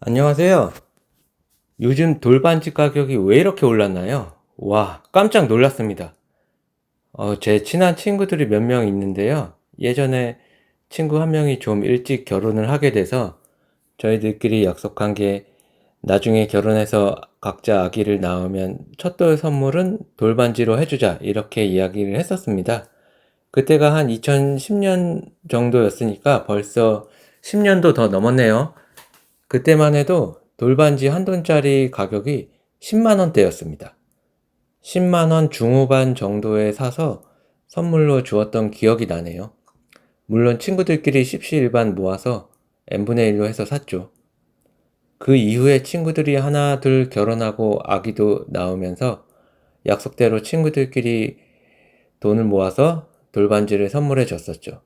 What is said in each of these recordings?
안녕하세요. 요즘 돌반지 가격이 왜 이렇게 올랐나요? 와, 깜짝 놀랐습니다. 어, 제 친한 친구들이 몇 명 있는데요. 예전에 친구 한 명이 좀 일찍 결혼을 하게 돼서 저희들끼리 약속한 게 나중에 결혼해서 각자 아기를 낳으면 첫돌 선물은 돌반지로 해주자 이렇게 이야기를 했었습니다. 그때가 한 2010년 정도였으니까 벌써 10년도 더 넘었네요. 그때만 해도 돌반지 한 돈짜리 가격이 10만 원대였습니다. 10만 원 중후반 정도에 사서 선물로 주었던 기억이 나네요. 물론 친구들끼리 십시일반 모아서 n분의 1로 해서 샀죠. 그 이후에 친구들이 하나 둘 결혼하고 아기도 낳으면서 약속대로 친구들끼리 돈을 모아서 돌반지를 선물해 줬었죠.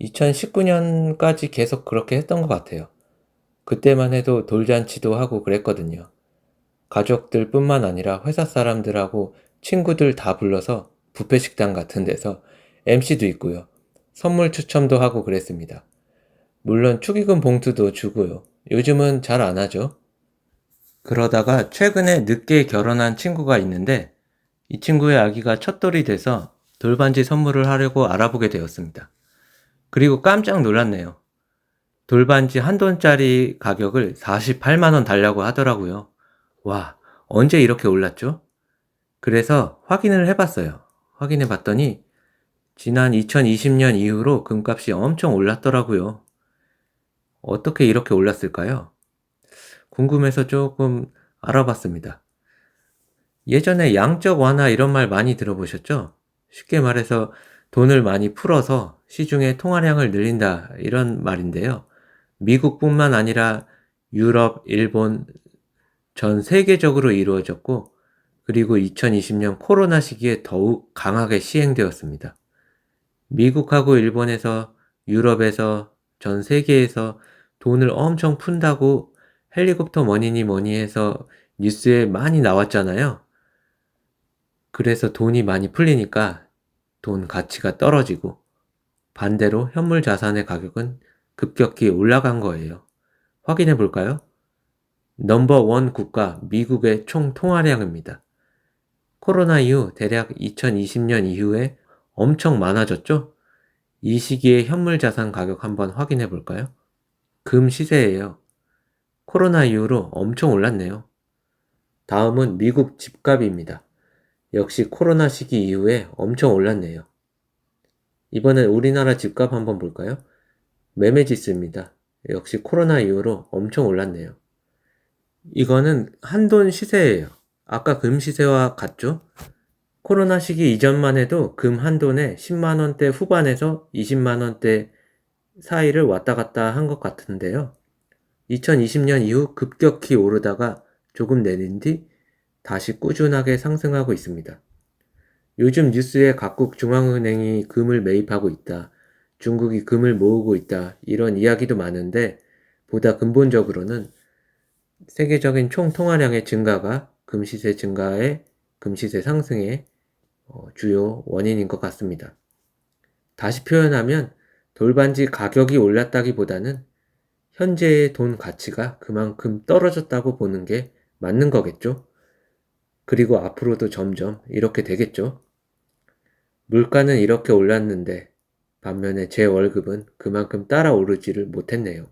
2019년까지 계속 그렇게 했던 것 같아요. 그때만 해도 돌잔치도 하고 그랬거든요. 가족들 뿐만 아니라 회사 사람들하고 친구들 다 불러서 뷔페 식당 같은 데서 MC도 있고요. 선물 추첨도 하고 그랬습니다. 물론 축의금 봉투도 주고요. 요즘은 잘 안 하죠. 그러다가 최근에 늦게 결혼한 친구가 있는데 이 친구의 아기가 첫돌이 돼서 돌반지 선물을 하려고 알아보게 되었습니다. 그리고 깜짝 놀랐네요. 돌반지 한 돈짜리 가격을 48만원 달라고 하더라고요. 와, 언제 이렇게 올랐죠? 그래서 확인을 해봤어요. 확인해 봤더니 지난 2020년 이후로 금값이 엄청 올랐더라고요. 어떻게 이렇게 올랐을까요? 궁금해서 조금 알아봤습니다. 예전에 양적 완화 이런 말 많이 들어보셨죠? 쉽게 말해서 돈을 많이 풀어서 시중의 통화량을 늘린다 이런 말인데요. 미국뿐만 아니라 유럽, 일본 전 세계적으로 이루어졌고 그리고 2020년 코로나 시기에 더욱 강하게 시행되었습니다. 미국하고 일본에서 유럽에서 전 세계에서 돈을 엄청 푼다고 헬리콥터 머니니 뭐니 해서 뉴스에 많이 나왔잖아요. 그래서 돈이 많이 풀리니까 돈 가치가 떨어지고 반대로 현물 자산의 가격은 급격히 올라간 거예요. 확인해 볼까요? 넘버 원 국가 미국의 총 통화량입니다. 코로나 이후 대략 2020년 이후에 엄청 많아졌죠? 이 시기에 현물 자산 가격 한번 확인해 볼까요? 금 시세예요. 코로나 이후로 엄청 올랐네요. 다음은 미국 집값입니다. 역시 코로나 시기 이후에 엄청 올랐네요. 이번엔 우리나라 집값 한번 볼까요? 매매지수입니다. 역시 코로나 이후로 엄청 올랐네요. 이거는 한돈 시세예요. 아까 금 시세와 같죠? 코로나 시기 이전만 해도 금 한돈에 10만원대 후반에서 20만원대 사이를 왔다 갔다 한 것 같은데요. 2020년 이후 급격히 오르다가 조금 내린 뒤 다시 꾸준하게 상승하고 있습니다. 요즘 뉴스에 각국 중앙은행이 금을 매입하고 있다. 중국이 금을 모으고 있다. 이런 이야기도 많은데 보다 근본적으로는 세계적인 총 통화량의 증가가 금시세 증가의 금시세 상승의 어, 주요 원인인 것 같습니다. 다시 표현하면 돌반지 가격이 올랐다기보다는 현재의 돈 가치가 그만큼 떨어졌다고 보는 게 맞는 거겠죠? 그리고 앞으로도 점점 이렇게 되겠죠? 물가는 이렇게 올랐는데 반면에 제 월급은 그만큼 따라오르지를 못했네요.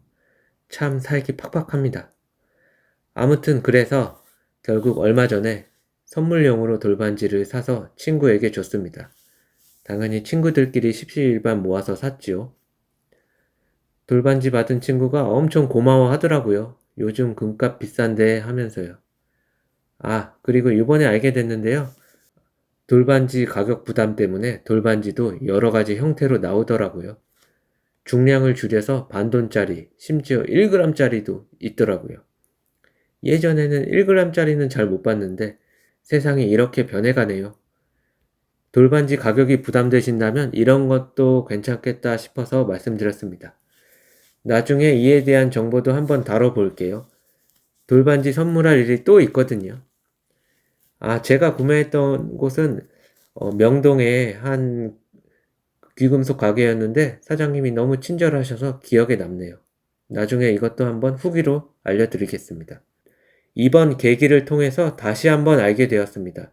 참 살기 팍팍합니다. 아무튼 그래서 결국 얼마 전에 선물용으로 돌반지를 사서 친구에게 줬습니다. 당연히 친구들끼리 십시일반 모아서 샀지요. 돌반지 받은 친구가 엄청 고마워 하더라고요. 요즘 금값 비싼데 하면서요. 아, 그리고 이번에 알게 됐는데요. 돌반지 가격 부담 때문에 돌반지도 여러 가지 형태로 나오더라고요. 중량을 줄여서 반돈짜리, 심지어 1g짜리도 있더라고요. 예전에는 1g짜리는 잘 못 봤는데 세상이 이렇게 변해가네요. 돌반지 가격이 부담되신다면 이런 것도 괜찮겠다 싶어서 말씀드렸습니다. 나중에 이에 대한 정보도 한번 다뤄볼게요. 돌반지 선물할 일이 또 있거든요. 아, 제가 구매했던 곳은 어, 명동의 한 귀금속 가게였는데 사장님이 너무 친절하셔서 기억에 남네요. 나중에 이것도 한번 후기로 알려드리겠습니다. 이번 계기를 통해서 다시 한번 알게 되었습니다.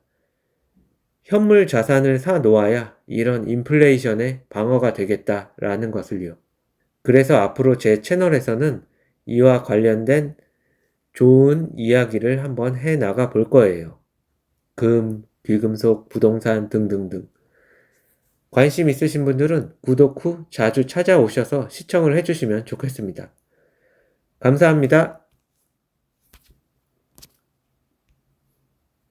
현물 자산을 사 놓아야 이런 인플레이션에 방어가 되겠다라는 것을요. 그래서 앞으로 제 채널에서는 이와 관련된 좋은 이야기를 한번 해 나가 볼 거예요. 금, 귀금속, 부동산 등등등. 관심 있으신 분들은 구독 후 자주 찾아오셔서 시청을 해주시면 좋겠습니다. 감사합니다.